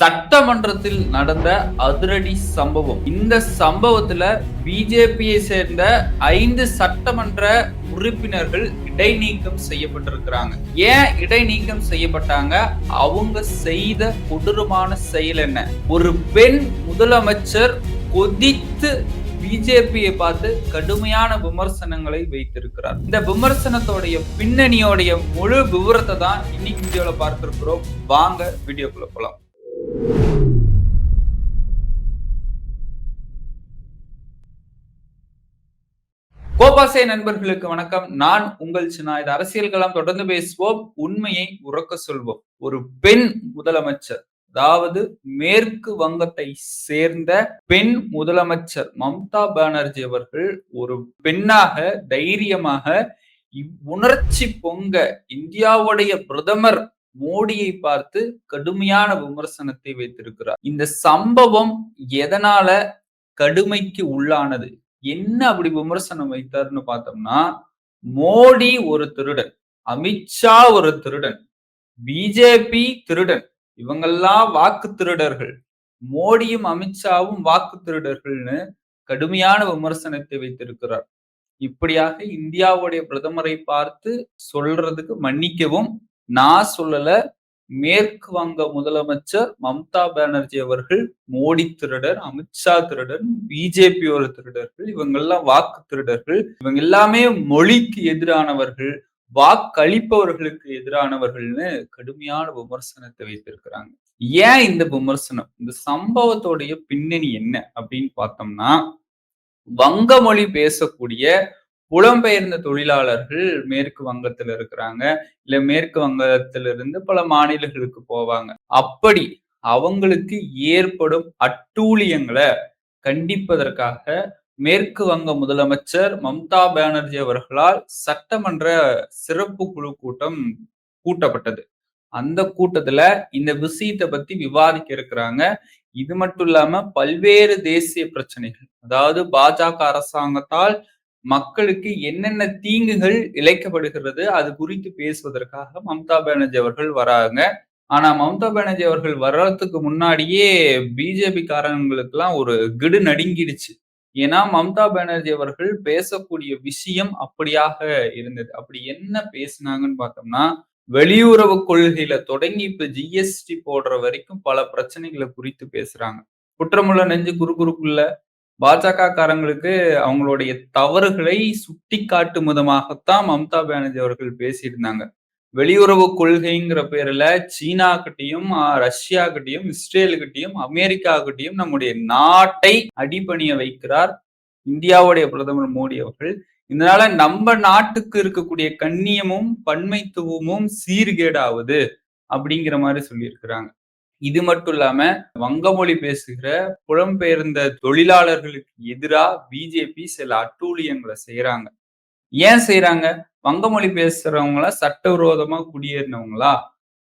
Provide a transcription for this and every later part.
சட்டமன்றத்தில் நடந்த அதிரடி சம்பவம். இந்த சம்பவத்துல பிஜேபியை சேர்ந்த ஐந்து சட்டமன்ற உறுப்பினர்கள் இடைநீக்கம் செய்யப்பட்டிருக்கிறாங்க. ஏன் இடைநீக்கம் செய்யப்பட்டாங்க? அவங்க செய்த கொடூரமான செயல் என்ன? ஒரு பெண் முதலமைச்சர் கொதித்து பிஜேபியை பார்த்து கடுமையான விமர்சனங்களை வைத்திருக்கிறார். இந்த விமர்சனத்தோடைய பின்னணியோடைய முழு விவரத்தை தான் இன்னைக்கு வீடியோல பார்த்திருக்கிறோம். வாங்க வீடியோக்குள்ள போலாம். கோபாசே நண்பர்களுக்கு வணக்கம். நான் உங்கள் சின்னா இது அரசியல் கலாம். தொடர்ந்து பேசுவோம். உண்மையை உறக்க சொல்வோம். ஒரு பெண் முதலமைச்சர் அதாவது மேற்கு வங்கத்தை சேர்ந்த பெண் முதலமைச்சர் மம்தா பானர்ஜி அவர்கள் ஒரு பெண்ணாக தைரியமாக உணர்ச்சி பொங்க இந்தியாவுடைய பிரதமர் மோடியை பார்த்து கடுமையான விமர்சனத்தை வைத்திருக்கிறார். இந்த சம்பவம் எதனால கடுமைக்கு உள்ளானது? என்ன அப்படி விமர்சனம் வைத்தார்னு பார்த்தோம்னா மோடி ஒரு திருடன் அமித்ஷா ஒரு திருடன் பிஜேபி திருடன் இவங்கெல்லாம் வாக்கு திருடர்கள். மோடியும் அமித்ஷாவும் வாக்கு திருடர்கள்னு கடுமையான விமர்சனத்தை வைத்திருக்கிறார். இப்படியாக இந்தியாவுடைய பிரதமரை பார்த்து சொல்றதுக்கு மன்னிக்கவும் நான் சொல்லல மேற்கு வங்க முதலமைச்சர் மம்தா பானர்ஜி அவர்கள் மோடி திருடர் அமித்ஷா திருடர் பிஜேபியோட திருடர்கள் இவங்கெல்லாம் வாக்கு திருடர்கள் இவங்க எல்லாமே மொழிக்கு எதிரானவர்கள் வாக்களிப்பவர்களுக்கு எதிரானவர்கள்னு கடுமையான விமர்சனத்தை வைத்திருக்கிறாங்க. ஏன் இந்த விமர்சனம்? இந்த சம்பவத்தோடைய பின்னணி என்ன அப்படின்னு பார்த்தோம்னா வங்க மொழி பேசக்கூடிய புலம்பெயர்ந்த தொழிலாளர்கள் மேற்கு வங்கத்துல இருக்கிறாங்க இல்ல மேற்கு வங்கத்திலிருந்து பல மாநிலங்களுக்கு போவாங்க. அப்படி அவங்களுக்கு ஏற்படும் அட்டூழியங்களை கண்டிப்பதற்காக மேற்கு வங்க முதலமைச்சர் மம்தா பானர்ஜி அவர்களால் சட்டமன்ற சிறப்பு குழு கூட்டம் கூட்டப்பட்டது. அந்த கூட்டத்துல இந்த விஷயத்தை பத்தி விவாதிக்க இருக்கிறாங்க. இது மட்டும் இல்லாம பல்வேறு தேசிய பிரச்சனைகள் அதாவது பாஜக அரசாங்கத்தால் மக்களுக்கு என்னென்ன தீங்குகள் இழைக்கப்படுகிறது அது குறித்து பேசுவதற்காக மம்தா பானர்ஜி அவர்கள் வராங்க. ஆனா மம்தா பானர்ஜி அவர்கள் வர்றதுக்கு முன்னாடியே பிஜேபி காரங்களுக்கெல்லாம் ஒரு கிடு நடுங்கிடுச்சு. ஏன்னா மம்தா பானர்ஜி அவர்கள் பேசக்கூடிய விஷயம் அப்படியாக இருந்தது. அப்படி என்ன பேசினாங்கன்னு பார்த்தோம்னா வெளியுறவு கொள்கையில தொடங்கி இப்ப ஜிஎஸ்டி போடுற வரைக்கும் பல பிரச்சனைகளை குறித்து பேசுறாங்க. குற்றமுள்ள நெஞ்சு குறுகுறுக்குள்ள பாஜக காரங்களுக்கு அவங்களுடைய தவறுகளை சுட்டி காட்டும் விதமாகத்தான் மம்தா பானர்ஜி அவர்கள் பேசியிருந்தாங்க. வெளியுறவு கொள்கைங்கிற பேர்ல சீனா கிட்டையும் ரஷ்யா கிட்டையும் இஸ்ரேல் கிட்டையும் அமெரிக்கா கிட்டையும் நம்முடைய நாட்டை அடிபணிய வைக்கிறார் இந்தியாவுடைய பிரதமர் மோடி அவர்கள். இதனால நம்ம நாட்டுக்கு இருக்கக்கூடிய கண்ணியமும் பன்மைத்துவமும் சீர்கேடாவது அப்படிங்கிற மாதிரி சொல்லியிருக்கிறாங்க. இது மட்டும் இல்லாம வங்கமொழி பேசுகிற புலம்பெயர்ந்த தொழிலாளர்களுக்கு எதிராக பிஜேபி சில அட்டூழியங்களை செய்யறாங்க ஏன் செய்யறாங்க வங்கமொழி பேசுறவங்கள சட்டவிரோதமா குடியேறினவங்களா?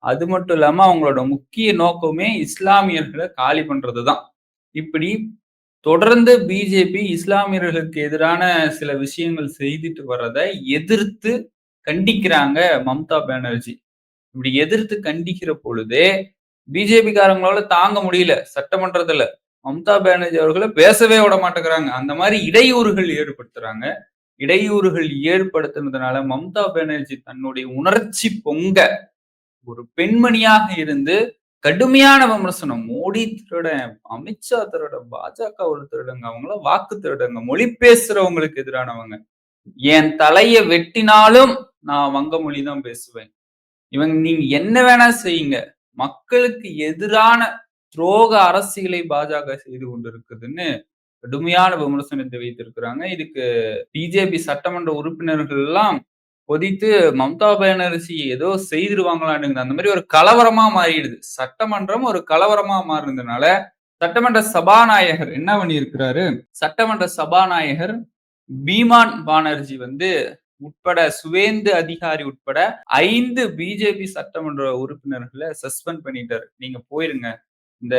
அது மட்டும் இல்லாம அவங்களோட முக்கிய நோக்கமே இஸ்லாமியர்களை காலி பண்றதுதான். இப்படி தொடர்ந்து பிஜேபி இஸ்லாமியர்களுக்கு எதிரான சில விஷயங்கள் செய்துட்டு வர்றதை எதிர்த்து கண்டிக்கிறாங்க மம்தா பானர்ஜி. இப்படி எதிர்த்து கண்டிக்கிற பொழுதே பிஜேபி தாங்க முடியல சட்டமன்றத்துல மம்தா பானர்ஜி அவர்களை பேசவே விட மாட்டேங்கிறாங்க. அந்த மாதிரி இடையூறுகள் ஏற்படுத்துறாங்க. இடையூறுகள் ஏற்படுத்தினதுனால மம்தா பானர்ஜி தன்னுடைய உணர்ச்சி பொங்க ஒரு பெண்மணியாக இருந்து கடுமையான விமர்சனம் மோடி திருடன் அமித்ஷா திருடன் பாஜக ஒரு திருடங்க அவங்கள வாக்கு திருடங்க மொழி பேசுறவங்களுக்கு எதிரானவங்க. என் தலைய வெட்டினாலும் நான் வங்க மொழி தான் பேசுவேன். இவங்க நீங்க என்ன வேணா செய்யுங்க. மக்களுக்கு எதிரான துரோக அரசியலை பாஜக செய்து கொண்டிருக்குதுன்னு கடுமையான விமர்சனத்தை வைத்திருக்கிறாங்க. இதுக்கு பிஜேபி சட்டமன்ற உறுப்பினர்கள் எல்லாம் கொதித்து மம்தா பானர்ஜி ஏதோ செய்திருவாங்களான்னு அந்த மாதிரி ஒரு கலவரமா மாறிடுது. சட்டமன்றம் ஒரு கலவரமா மாறினதுனால சட்டமன்ற சபாநாயகர் என்ன பண்ணியிருக்கிறாரு? சட்டமன்ற சபாநாயகர் பீமான் பானர்ஜி வந்து உட்பட சுவேந்து அதிகாரி உட்பட ஐந்து பிஜேபி சட்டமன்ற உறுப்பினர்களை சஸ்பெண்ட் பண்ணிட்டாரு. நீங்க போயிருங்க. இந்த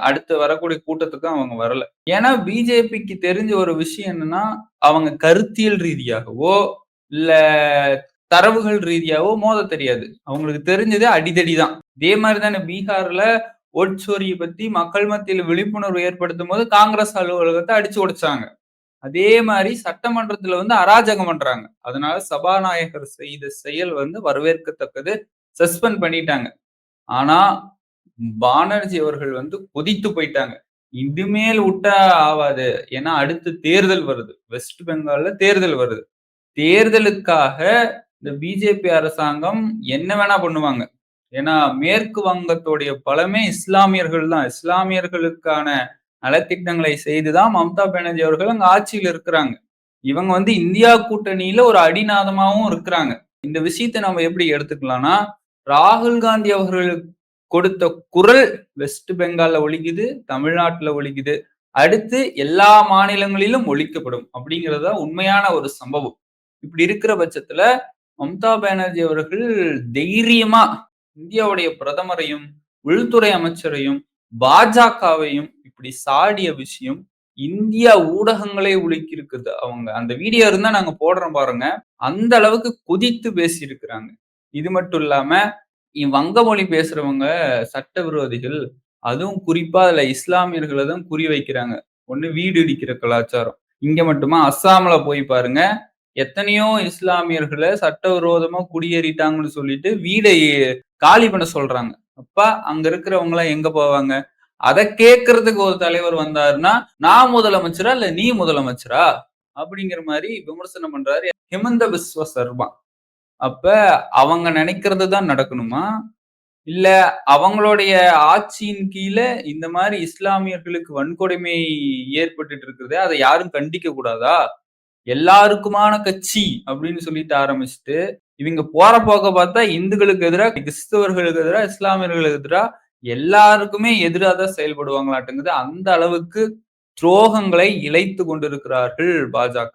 அடுத்து வரக்கூடிய கூட்டத்துக்கும் அவங்க வரல. ஏன்னா பிஜேபிக்கு தெரிஞ்ச ஒரு விஷயம் என்னன்னா அவங்க கருத்தியல் ரீதியாகவோ இல்ல தரவுகள் ரீதியாவோ மோத தெரியாது. அவங்களுக்கு தெரிஞ்சதே அடிதடி தான். இதே மாதிரி தானே பீகார்ல ஓட்சோரியை பத்தி மக்கள் மத்தியில் விழிப்புணர்வு ஏற்படுத்தும் போது காங்கிரஸ் அலுவலகத்தை அடிச்சு உடைச்சாங்க. அதே மாதிரி சட்டமன்றத்துல வந்து அராஜகம் பண்றாங்க. அதனால சபாநாயகர் செய்த செயல் வந்து வரவேற்கத்தக்கது சஸ்பெண்ட் பண்ணிட்டாங்க. ஆனா பானர்ஜி அவர்கள் வந்து கொதித்து போயிட்டாங்க. இதுமேல் விட்டா ஆவாது. ஏன்னா அடுத்து தேர்தல் வருது. வெஸ்ட் பெங்கால்ல தேர்தல் வருது. தேர்தலுக்காக இந்த பிஜேபி அரசாங்கம் என்ன வேணா பண்ணுவாங்க. ஏன்னா மேற்கு வங்கத்துடைய பலமே இஸ்லாமியர்கள் தான். இஸ்லாமியர்களுக்கான நலத்திட்டங்களை செய்துதான் மம்தா பானர்ஜி அவர்கள் அங்க ஆட்சியில் இருக்கிறாங்க. இவங்க வந்து இந்தியா கூட்டணியில ஒரு அடிநாதமாவும் இருக்கிறாங்க. இந்த விஷயத்தை நம்ம எப்படி எடுத்துக்கலாம்னா ராகுல் காந்தி அவர்களுக்கு கொடுத்த குரல் வெஸ்ட் பெங்கால்ல ஒழிக்குது தமிழ்நாட்டுல ஒழிக்குது அடுத்து எல்லா மாநிலங்களிலும் ஒழிக்கப்படும் அப்படிங்கிறது உண்மையான ஒரு சம்பவம். இப்படி இருக்கிற பட்சத்துல மம்தா பானர்ஜி அவர்கள் தைரியமா இந்தியாவுடைய பிரதமரையும் உள்துறை அமைச்சரையும் பாஜகவையும் இப்படி சாடிய விஷயம் இந்தியா ஊடகங்களே உலுக்கியிருக்குது. அவங்க அந்த வீடியோ இருந்தா நாங்க போடுறோம் பாருங்க. அந்த அளவுக்கு குதித்து பேசியிருக்கிறாங்க. இது மட்டும் இல்லாம வங்க மொழி பேசுறவங்க சட்டவிரோதிகள் அதுவும் குறிப்பா அதுல இஸ்லாமியர்களை தான் குறி வைக்கிறாங்க. ஒண்ணு வீடு இடிக்கிற கலாச்சாரம். இங்க மட்டுமா அஸ்ஸாம்ல போய் பாருங்க. எத்தனையோ இஸ்லாமியர்களை சட்டவிரோதமா குடியேறிட்டாங்கன்னு சொல்லிட்டு வீடை காலி பண்ண சொல்றாங்க. அப்பா அங்க இருக்கிறவங்க எல்லாம் எங்க போவாங்க? அதை கேட்கறதுக்கு ஒரு தலைவர் வந்தாருன்னா நான் முதலமைச்சரா இல்ல நீ முதலமைச்சரா? அப்படிங்கிற மாதிரி விமர்சனம் பண்றாரு ஹிமந்த விஸ்வ சர்மா. அப்ப அவங்க நினைக்கிறது தான் நடக்கணுமா? இல்ல அவங்களுடைய ஆட்சியின் கீழே இந்த மாதிரி இஸ்லாமியர்களுக்கு வன்கொடுமை ஏற்பட்டு இருக்கிறது அதை யாரும் கண்டிக்க கூடாதா? எல்லாருக்குமான கட்சி அப்படின்னு சொல்லிட்டு ஆரம்பிச்சுட்டு இவங்க போற போக்க பார்த்தா இந்துக்களுக்கு எதிராக கிறிஸ்தவர்களுக்கு எதிராக இஸ்லாமியர்களுக்கு எதிராக எல்லாருக்குமே எதிராக தான் செயல்படுவாங்களாட்டுங்குது. அந்த அளவுக்கு துரோகங்களை இழைத்து கொண்டிருக்கிறார்கள் பாஜக.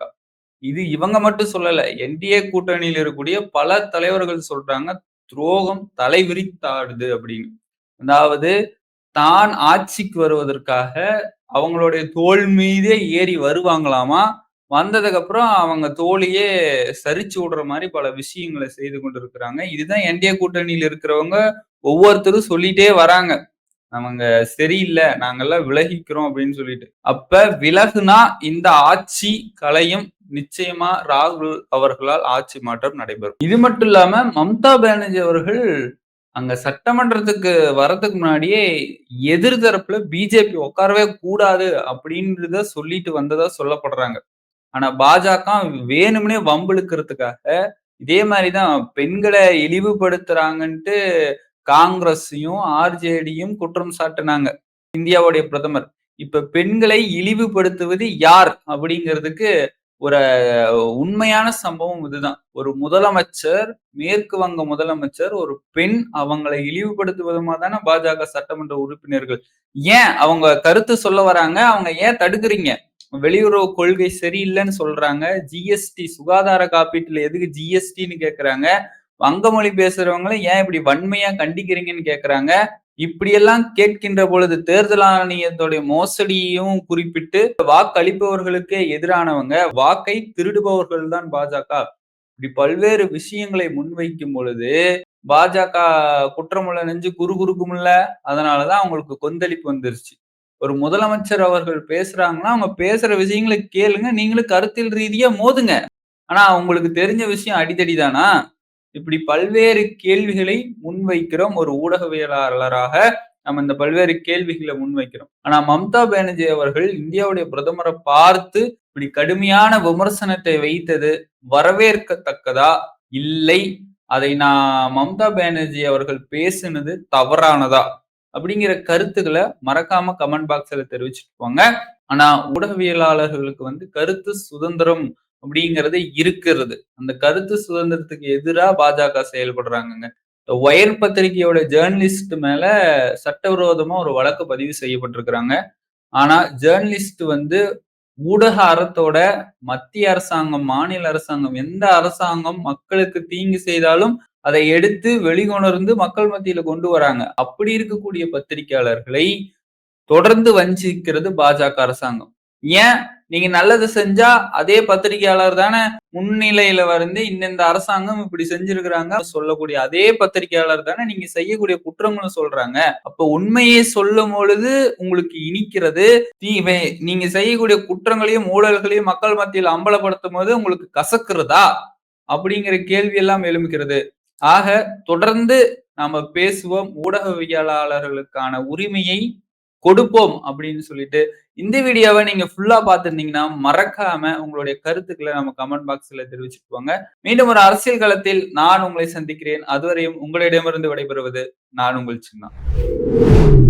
இது இவங்க மட்டும் சொல்லல. என்டிஏ கூட்டணியில் இருக்கக்கூடிய பல தலைவர்கள் சொல்றாங்க துரோகம் தலைவிரித்தாடுது அப்படின்னு. அதாவது தான் ஆட்சிக்கு வருவதற்காக அவங்களுடைய தோல் மீதே ஏறி வருவாங்களாமா? வந்ததுக்கப்புறம் அவங்க தோழியே சரிச்சு விடுற மாதிரி பல விஷயங்களை செய்து கொண்டிருக்கிறாங்க. இதுதான் என்டிஏ கூட்டணியில் இருக்கிறவங்க ஒவ்வொருத்தரும் சொல்லிட்டே வராங்க. அவங்க சரியில்லை நாங்கெல்லாம் விலகிக்கிறோம் அப்படின்னு சொல்லிட்டு. அப்ப விலகுனா இந்த ஆட்சி கலையும் நிச்சயமா ராகுல் அவர்களால் ஆட்சி மாற்றம் நடைபெறும். இது மட்டும் இல்லாம மம்தா பானர்ஜி அவர்கள் அங்க சட்டமன்றத்துக்கு வரதுக்கு முன்னாடியே எதிர்தரப்புல பிஜேபி உட்காரவே கூடாது அப்படின்றத சொல்லிட்டு வந்ததா சொல்லப்படுறாங்க. ஆனா பாஜக வேணும்னே வம்பிழுக்கிறதுக்காக இதே மாதிரிதான் பெண்களை இழிவுபடுத்துறாங்கன்ட்டு காங்கிரஸையும் ஆர்ஜேடியும் குற்றம் சாட்டினாங்க. இந்தியாவுடைய பிரதமர். இப்ப பெண்களை இழிவுபடுத்துவது யார் அப்படிங்கிறதுக்கு ஒரு உண்மையான சம்பவம் இதுதான். ஒரு முதலமைச்சர் மேற்கு வங்க முதலமைச்சர் ஒரு பெண் அவங்களை இழிவுபடுத்துவதுமா தானே பாஜக சட்டமன்ற உறுப்பினர்கள். ஏன் அவங்க கருத்து சொல்ல வராங்க? அவங்க ஏன் தடுக்கிறீங்க? வெளியுறவு கொள்கை சரியில்லைன்னு சொல்றாங்க. ஜிஎஸ்டி சுகாதார காப்பீட்டுல எதுக்கு ஜிஎஸ்டின்னு கேக்குறாங்க. வங்கமொழி பேசுறவங்களும் ஏன் இப்படி வன்மையா கண்டிக்கிறீங்கன்னு கேக்குறாங்க. இப்படியெல்லாம் கேட்கின்ற பொழுது தேர்தல் ஆணையத்துடைய மோசடியையும் குறிப்பிட்டு வாக்களிப்பவர்களுக்கே எதிரானவங்க வாக்கை திருடுபவர்கள் தான் பாஜக. இப்படி பல்வேறு விஷயங்களை முன்வைக்கும் பொழுது பாஜக குற்றமுள்ள நெஞ்சு குறு குறுக்குமுல்ல அதனாலதான் அவங்களுக்கு கொந்தளிப்பு வந்துருச்சு. ஒரு முதலமைச்சர் அவர்கள் பேசுறாங்கன்னா அவங்க பேசுற விஷயங்களை கேளுங்க. நீங்களும் கருத்தில் ரீதியா மோதுங்க. ஆனா அவங்களுக்கு தெரிஞ்ச விஷயம் அடித்தடி தானா இப்படி பல்வேறு கேள்விகளை முன்வைக்கிறோம். ஒரு ஊடகவியலாளராக நம்ம இந்த பல்வேறு கேள்விகளை முன்வைக்கிறோம். ஆனா மம்தா பானர்ஜி அவர்கள் இந்தியாவுடைய பிரதமரை பார்த்து இப்படி கடுமையான விமர்சனத்தை வைத்தது வரவேற்கத்தக்கதா? இல்லை. அதை நான் மம்தா பானர்ஜி அவர்கள் பேசினது தவறானதா? அப்படிங்கிற கருத்துக்களை மறக்காம கமெண்ட் பாக்ஸ்ல தெரிவிச்சுட்டு போங்க ஆனா ஊடகவியலாளர்களுக்கு வந்து கருத்து சுதந்திரம் அப்படிங்கிறது இருக்கிறது. அந்த கருத்து சுதந்திரத்துக்கு எதிராக பாஜக செயல்படுறாங்கங்க. ஒயர் பத்திரிகையோட ஜேர்னலிஸ்ட் மேல சட்டவிரோதமா ஒரு வழக்கு பதிவு செய்யப்பட்டிருக்கிறாங்க. ஆனா ஜேர்னலிஸ்ட் வந்து ஊடக அறத்தோட மத்திய அரசாங்கம் மாநில அரசாங்கம் எந்த அரசாங்கம் மக்களுக்கு தீங்கு செய்தாலும் அதை எடுத்து வெளிக்கொணர்ந்து மக்கள் மத்தியில கொண்டு வராங்க. அப்படி இருக்கக்கூடிய பத்திரிகையாளர்களை தொடர்ந்து வஞ்சிக்கிறது பாஜக அரசாங்கம். ஏன்? நீங்க நல்லது செஞ்சா அதே பத்திரிகையாளர் தானே முன்னிலையில வந்து இந்த அரசாங்கம் இப்படி செஞ்சிருக்கிறாங்க சொல்லக்கூடிய அதே பத்திரிகையாளர் தானே நீங்க செய்யக்கூடிய குற்றங்களும் சொல்றாங்க. அப்ப உண்மையை சொல்லும் பொழுது உங்களுக்கு இனிக்கிறது. நீங்க செய்யக்கூடிய குற்றங்களையும் ஊழல்களையும் மக்கள் மத்தியில் அம்பலப்படுத்தும் போது உங்களுக்கு கசக்குறதா? அப்படிங்கிற கேள்வி எல்லாம் எழுமிக்கிறது ஆக தொடர்ந்து நாம பேசுவோம் ஊடகவியலாளர்களுக்கான உரிமையை கொடுப்போம் அப்படின்னு சொல்லிட்டு இந்த வீடியோவை நீங்க ஃபுல்லா பார்த்துருந்தீங்கன்னா மறக்காம உங்களுடைய கருத்துக்களை நம்ம கமெண்ட் பாக்ஸ்ல தெரிவிச்சுட்டு போங்க. மீண்டும் ஒரு அரசியல் களத்தில் நான் உங்களை சந்திக்கிறேன். அதுவரையும் உங்களிடமிருந்து விடைபெறுவது நான் உங்கள் சின்ன